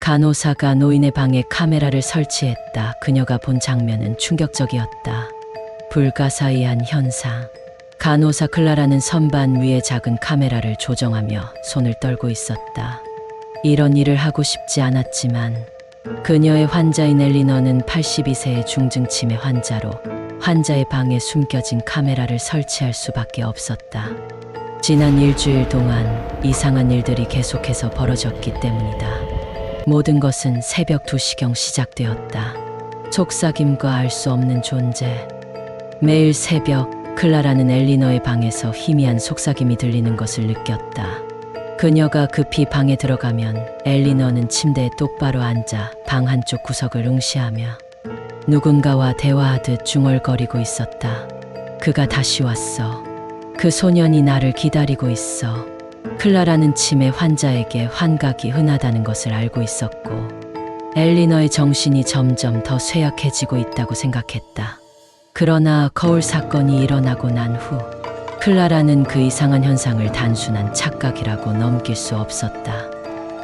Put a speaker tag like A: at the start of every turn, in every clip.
A: 간호사가 노인의 방에 카메라를 설치했다. 그녀가 본 장면은 충격적이었다. 불가사의한 현상. 간호사 클라라는 선반 위에 작은 카메라를 조정하며 손을 떨고 있었다. 이런 일을 하고 싶지 않았지만 그녀의 환자인 엘리너는 82세의 중증 치매 환자로 환자의 방에 숨겨진 카메라를 설치할 수밖에 없었다. 지난 일주일 동안 이상한 일들이 계속해서 벌어졌기 때문이다. 모든 것은 새벽 2시경 시작되었다. 속삭임과 알 수 없는 존재. 매일 새벽 클라라는 엘리너의 방에서 희미한 속삭임이 들리는 것을 느꼈다. 그녀가 급히 방에 들어가면 엘리너는 침대에 똑바로 앉아 방 한쪽 구석을 응시하며 누군가와 대화하듯 중얼거리고 있었다. 그가 다시 왔어. 그 소년이 나를 기다리고 있어. 클라라는 치매 환자에게 환각이 흔하다는 것을 알고 있었고, 엘리너의 정신이 점점 더 쇠약해지고 있다고 생각했다. 그러나 거울 사건이 일어나고 난 후, 클라라는 그 이상한 현상을 단순한 착각이라고 넘길 수 없었다.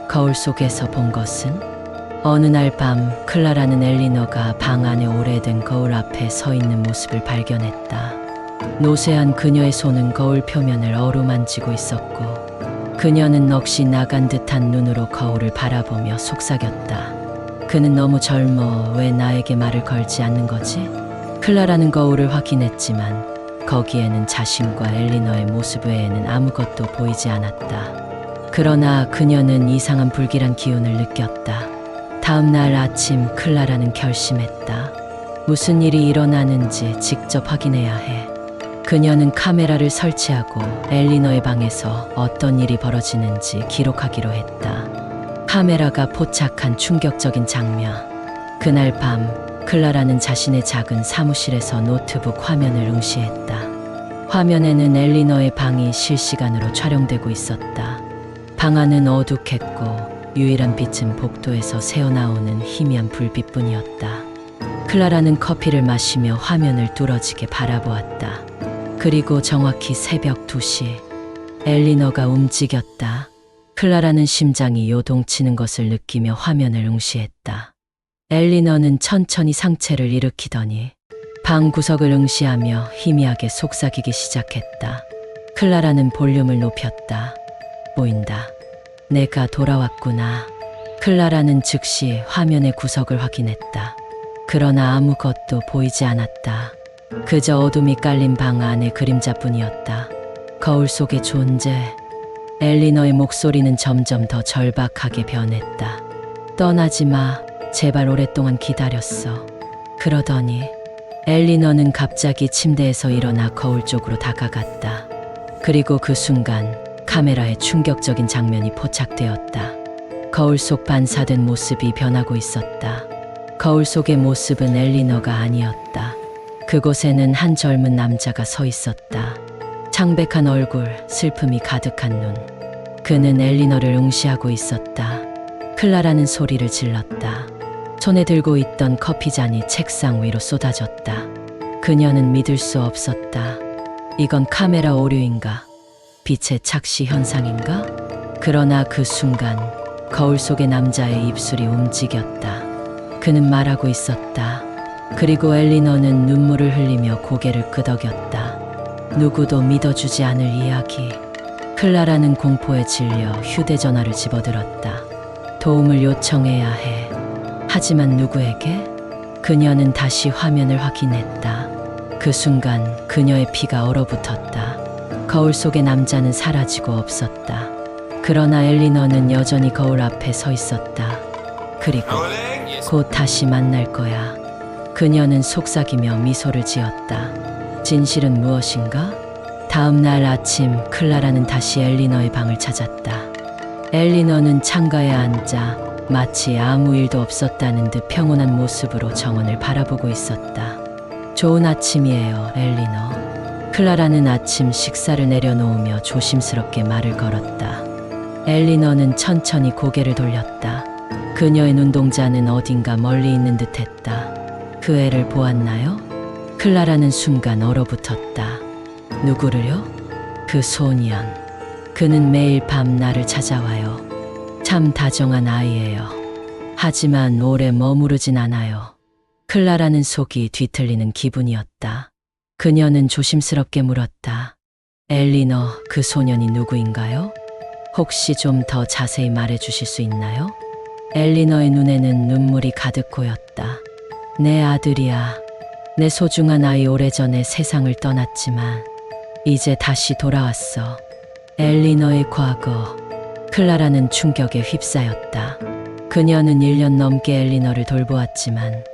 A: 거울 속에서 본 것은 어느 날 밤 클라라는 엘리너가 방 안에 오래된 거울 앞에 서 있는 모습을 발견했다. 노쇠한 그녀의 손은 거울 표면을 어루만지고 있었고 그녀는 넋이 나간 듯한 눈으로 거울을 바라보며 속삭였다. 그는 너무 젊어 왜 나에게 말을 걸지 않는 거지? 클라라는 거울을 확인했지만 거기에는 자신과 엘리너의 모습 외에는 아무것도 보이지 않았다. 그러나 그녀는 이상한 불길한 기운을 느꼈다. 다음 날 아침 클라라는 결심했다. 무슨 일이 일어나는지 직접 확인해야 해. 그녀는 카메라를 설치하고 엘리너의 방에서 어떤 일이 벌어지는지 기록하기로 했다. 카메라가 포착한 충격적인 장면. 그날 밤 클라라는 자신의 작은 사무실에서 노트북 화면을 응시했다. 화면에는 엘리너의 방이 실시간으로 촬영되고 있었다. 방 안은 어둑했고 유일한 빛은 복도에서 새어나오는 희미한 불빛뿐이었다. 클라라는 커피를 마시며 화면을 뚫어지게 바라보았다. 그리고 정확히 새벽 2시 엘리너가 움직였다. 클라라는 심장이 요동치는 것을 느끼며 화면을 응시했다. 엘리너는 천천히 상체를 일으키더니 방 구석을 응시하며 희미하게 속삭이기 시작했다. 클라라는 볼륨을 높였다. 보인다. 내가 돌아왔구나. 클라라는 즉시 화면의 구석을 확인했다. 그러나 아무것도 보이지 않았다. 그저 어둠이 깔린 방 안의 그림자뿐이었다. 거울 속의 존재. 엘리너의 목소리는 점점 더 절박하게 변했다. 떠나지 마. 제발 오랫동안 기다렸어. 그러더니 엘리너는 갑자기 침대에서 일어나 거울 쪽으로 다가갔다. 그리고 그 순간 카메라에 충격적인 장면이 포착되었다. 거울 속 반사된 모습이 변하고 있었다. 거울 속의 모습은 엘리너가 아니었다. 그곳에는 한 젊은 남자가 서 있었다. 창백한 얼굴, 슬픔이 가득한 눈. 그는 엘리너를 응시하고 있었다. 클라라는 소리를 질렀다. 손에 들고 있던 커피잔이 책상 위로 쏟아졌다. 그녀는 믿을 수 없었다. 이건 카메라 오류인가? 빛의 착시 현상인가? 그러나 그 순간 거울 속의 남자의 입술이 움직였다. 그는 말하고 있었다. 그리고 엘리너는 눈물을 흘리며 고개를 끄덕였다. 누구도 믿어주지 않을 이야기. 클라라는 공포에 질려 휴대전화를 집어들었다. 도움을 요청해야 해. 하지만 누구에게? 그녀는 다시 화면을 확인했다. 그 순간 그녀의 피가 얼어붙었다. 거울 속의 남자는 사라지고 없었다. 그러나 엘리너는 여전히 거울 앞에 서 있었다. 그리고 곧 다시 만날 거야. 그녀는 속삭이며 미소를 지었다. 진실은 무엇인가? 다음 날 아침 클라라는 다시 엘리너의 방을 찾았다. 엘리너는 창가에 앉아 마치 아무 일도 없었다는 듯 평온한 모습으로 정원을 바라보고 있었다. 좋은 아침이에요, 엘리너. 클라라는 아침 식사를 내려놓으며 조심스럽게 말을 걸었다. 엘리너는 천천히 고개를 돌렸다. 그녀의 눈동자는 어딘가 멀리 있는 듯 했다. 그 애를 보았나요? 클라라는 순간 얼어붙었다. 누구를요? 그 소년. 그는 매일 밤 나를 찾아와요. 참 다정한 아이예요. 하지만 오래 머무르진 않아요. 클라라는 속이 뒤틀리는 기분이었다. 그녀는 조심스럽게 물었다. 엘리너, 그 소년이 누구인가요? 혹시 좀 더 자세히 말해 주실 수 있나요? 엘리너의 눈에는 눈물이 가득 고였다. 내 아들이야. 내 소중한 아이 오래전에 세상을 떠났지만 이제 다시 돌아왔어. 엘리너의 과거. 클라라는 충격에 휩싸였다. 그녀는 1년 넘게 엘리너를 돌보았지만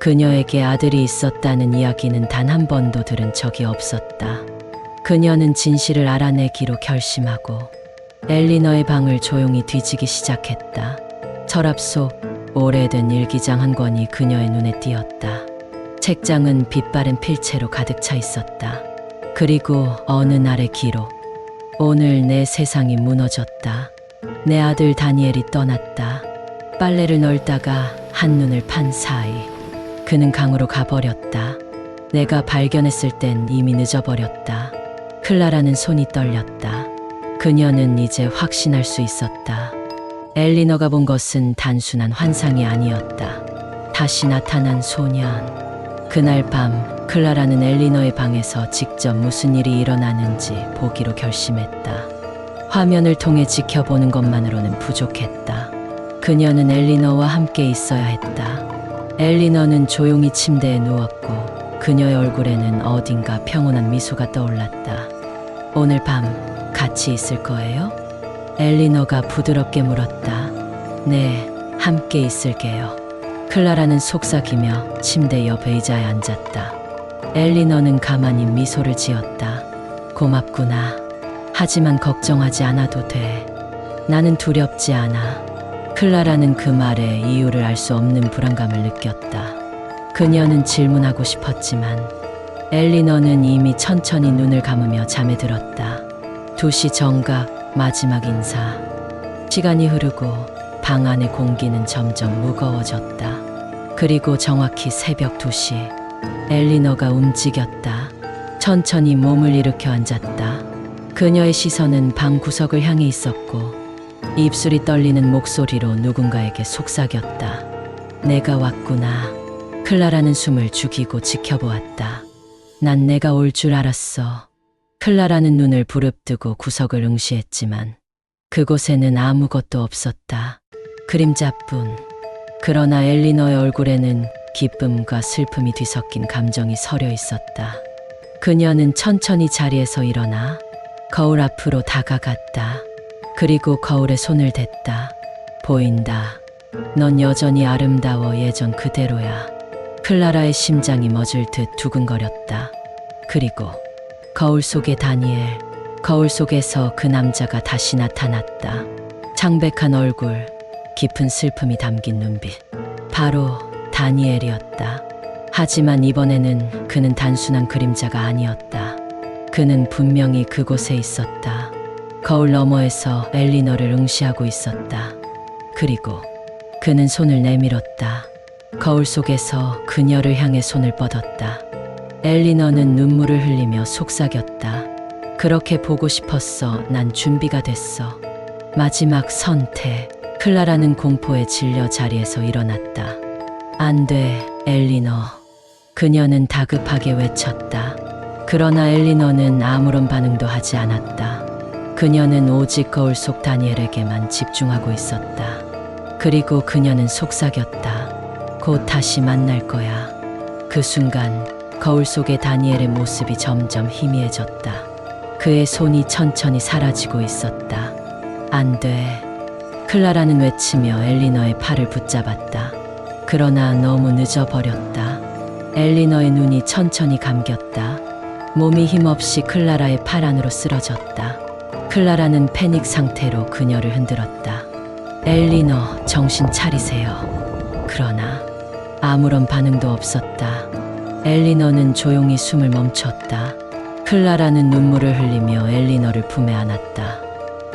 A: 그녀에게 아들이 있었다는 이야기는 단 한 번도 들은 적이 없었다. 그녀는 진실을 알아내기로 결심하고 엘리너의 방을 조용히 뒤지기 시작했다. 서랍 속 오래된 일기장 한 권이 그녀의 눈에 띄었다. 책장은 빛바랜 필체로 가득 차 있었다. 그리고 어느 날의 기록. 오늘 내 세상이 무너졌다. 내 아들 다니엘이 떠났다. 빨래를 널다가 한눈을 판 사이 그는 강으로 가버렸다. 내가 발견했을 땐 이미 늦어버렸다. 클라라는 손이 떨렸다. 그녀는 이제 확신할 수 있었다. 엘리너가 본 것은 단순한 환상이 아니었다. 다시 나타난 소년. 그날 밤 클라라는 엘리너의 방에서 직접 무슨 일이 일어나는지 보기로 결심했다. 화면을 통해 지켜보는 것만으로는 부족했다. 그녀는 엘리너와 함께 있어야 했다. 엘리너는 조용히 침대에 누웠고 그녀의 얼굴에는 어딘가 평온한 미소가 떠올랐다. 오늘 밤 같이 있을 거예요? 엘리너가 부드럽게 물었다. 네, 함께 있을게요. 클라라는 속삭이며 침대 옆 의자에 앉았다. 엘리너는 가만히 미소를 지었다. 고맙구나. 하지만 걱정하지 않아도 돼. 나는 두렵지 않아. 클라라는 그 말에 이유를 알 수 없는 불안감을 느꼈다. 그녀는 질문하고 싶었지만 엘리너는 이미 천천히 눈을 감으며 잠에 들었다. 2시 정각 마지막 인사. 시간이 흐르고 방 안의 공기는 점점 무거워졌다. 그리고 정확히 새벽 2시 엘리너가 움직였다. 천천히 몸을 일으켜 앉았다. 그녀의 시선은 방 구석을 향해 있었고 입술이 떨리는 목소리로 누군가에게 속삭였다. 내가 왔구나. 클라라는 숨을 죽이고 지켜보았다. 난 내가 올 줄 알았어. 클라라는 눈을 부릅뜨고 구석을 응시했지만 그곳에는 아무것도 없었다. 그림자뿐. 그러나 엘리너의 얼굴에는 기쁨과 슬픔이 뒤섞인 감정이 서려 있었다. 그녀는 천천히 자리에서 일어나 거울 앞으로 다가갔다. 그리고 거울에 손을 댔다. 보인다. 넌 여전히 아름다워 예전 그대로야. 클라라의 심장이 멎을 듯 두근거렸다. 그리고 거울 속의 다니엘, 거울 속에서 그 남자가 다시 나타났다. 창백한 얼굴, 깊은 슬픔이 담긴 눈빛. 바로 다니엘이었다. 하지만 이번에는 그는 단순한 그림자가 아니었다. 그는 분명히 그곳에 있었다. 거울 너머에서 엘리너를 응시하고 있었다. 그리고 그는 손을 내밀었다. 거울 속에서 그녀를 향해 손을 뻗었다. 엘리너는 눈물을 흘리며 속삭였다. 그렇게 보고 싶었어. 난 준비가 됐어. 마지막 선택. 클라라는 공포에 질려 자리에서 일어났다. 안 돼, 엘리너. 그녀는 다급하게 외쳤다. 그러나 엘리너는 아무런 반응도 하지 않았다. 그녀는 오직 거울 속 다니엘에게만 집중하고 있었다. 그리고 그녀는 속삭였다. 곧 다시 만날 거야. 그 순간 거울 속의 다니엘의 모습이 점점 희미해졌다. 그의 손이 천천히 사라지고 있었다. 안 돼. 클라라는 외치며 엘리너의 팔을 붙잡았다. 그러나 너무 늦어버렸다. 엘리너의 눈이 천천히 감겼다. 몸이 힘없이 클라라의 팔 안으로 쓰러졌다. 클라라는 패닉 상태로 그녀를 흔들었다. 엘리너, 정신 차리세요. 그러나 아무런 반응도 없었다. 엘리너는 조용히 숨을 멈췄다. 클라라는 눈물을 흘리며 엘리너를 품에 안았다.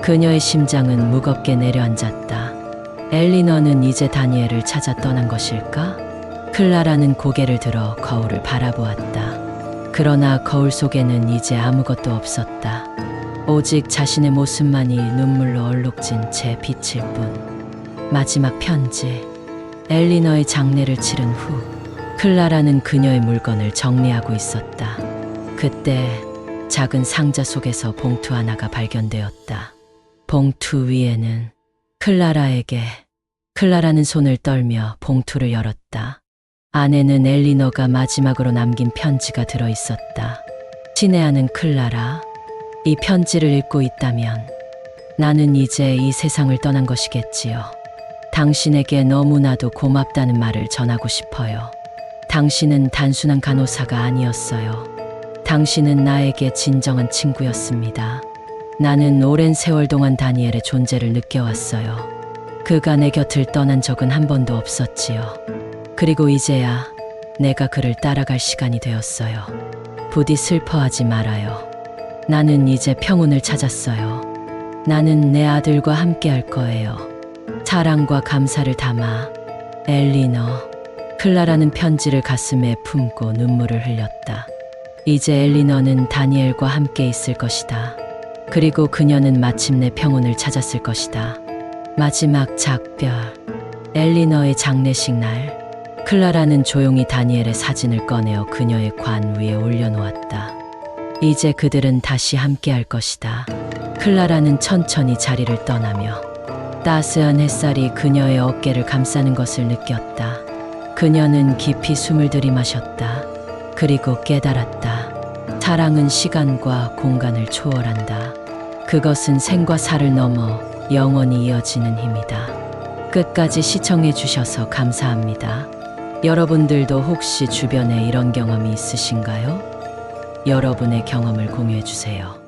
A: 그녀의 심장은 무겁게 내려앉았다. 엘리너는 이제 다니엘을 찾아 떠난 것일까? 클라라는 고개를 들어 거울을 바라보았다. 그러나 거울 속에는 이제 아무것도 없었다. 오직 자신의 모습만이 눈물로 얼룩진 채 빛일 뿐. 마지막 편지. 엘리너의 장례를 치른 후 클라라는 그녀의 물건을 정리하고 있었다. 그때 작은 상자 속에서 봉투 하나가 발견되었다. 봉투 위에는 클라라에게 클라라는 손을 떨며 봉투를 열었다. 안에는 엘리너가 마지막으로 남긴 편지가 들어 있었다. 친애하는 클라라, 이 편지를 읽고 있다면 나는 이제 이 세상을 떠난 것이겠지요. 당신에게 너무나도 고맙다는 말을 전하고 싶어요. 당신은 단순한 간호사가 아니었어요. 당신은 나에게 진정한 친구였습니다. 나는 오랜 세월 동안 다니엘의 존재를 느껴왔어요. 그가 내 곁을 떠난 적은 한 번도 없었지요. 그리고 이제야 내가 그를 따라갈 시간이 되었어요. 부디 슬퍼하지 말아요. 나는 이제 평온을 찾았어요. 나는 내 아들과 함께 할 거예요. 사랑과 감사를 담아 엘리너. 클라라는 편지를 가슴에 품고 눈물을 흘렸다. 이제 엘리너는 다니엘과 함께 있을 것이다. 그리고 그녀는 마침내 평온을 찾았을 것이다. 마지막 작별. 엘리너의 장례식 날. 클라라는 조용히 다니엘의 사진을 꺼내어 그녀의 관 위에 올려놓았다. 이제 그들은 다시 함께 할 것이다. 클라라는 천천히 자리를 떠나며 따스한 햇살이 그녀의 어깨를 감싸는 것을 느꼈다. 그녀는 깊이 숨을 들이마셨다. 그리고 깨달았다. 사랑은 시간과 공간을 초월한다. 그것은 생과 사를 넘어 영원히 이어지는 힘이다. 끝까지 시청해 주셔서 감사합니다. 여러분들도 혹시 주변에 이런 경험이 있으신가요? 여러분의 경험을 공유해 주세요.